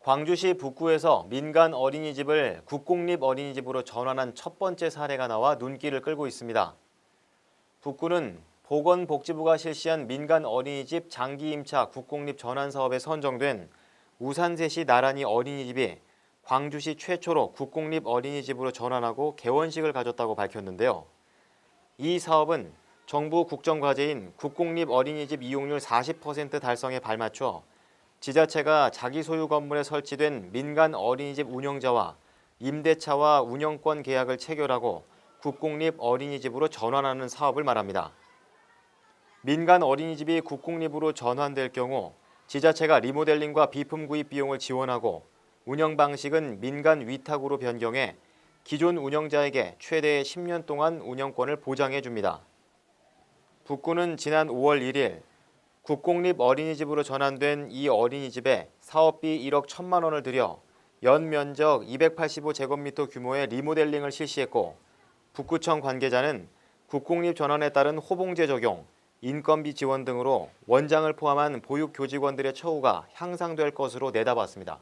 광주시 북구에서 민간 어린이집을 국공립 어린이집으로 전환한 첫 번째 사례가 나와 눈길을 끌고 있습니다. 북구는 보건복지부가 실시한 민간 어린이집 장기 임차 국공립 전환 사업에 선정된 우산세시 나란히 어린이집이 광주시 최초로 국공립 어린이집으로 전환하고 개원식을 가졌다고 밝혔는데요. 이 사업은 정부 국정과제인 국공립 어린이집 이용률 40% 달성에 발맞춰 지자체가 자기 소유 건물에 설치된 민간 어린이집 운영자와 임대차와 운영권 계약을 체결하고 국공립 어린이집으로 전환하는 사업을 말합니다. 민간 어린이집이 국공립으로 전환될 경우 지자체가 리모델링과 비품 구입 비용을 지원하고 운영 방식은 민간 위탁으로 변경해 기존 운영자에게 최대 10년 동안 운영권을 보장해 줍니다. 북구는 지난 5월 1일 국공립 어린이집으로 전환된 이 어린이집에 사업비 1억 1천만 원을 들여 연 면적 285제곱미터 규모의 리모델링을 실시했고 북구청 관계자는 국공립 전환에 따른 호봉제 적용, 인건비 지원 등으로 원장을 포함한 보육 교직원들의 처우가 향상될 것으로 내다봤습니다.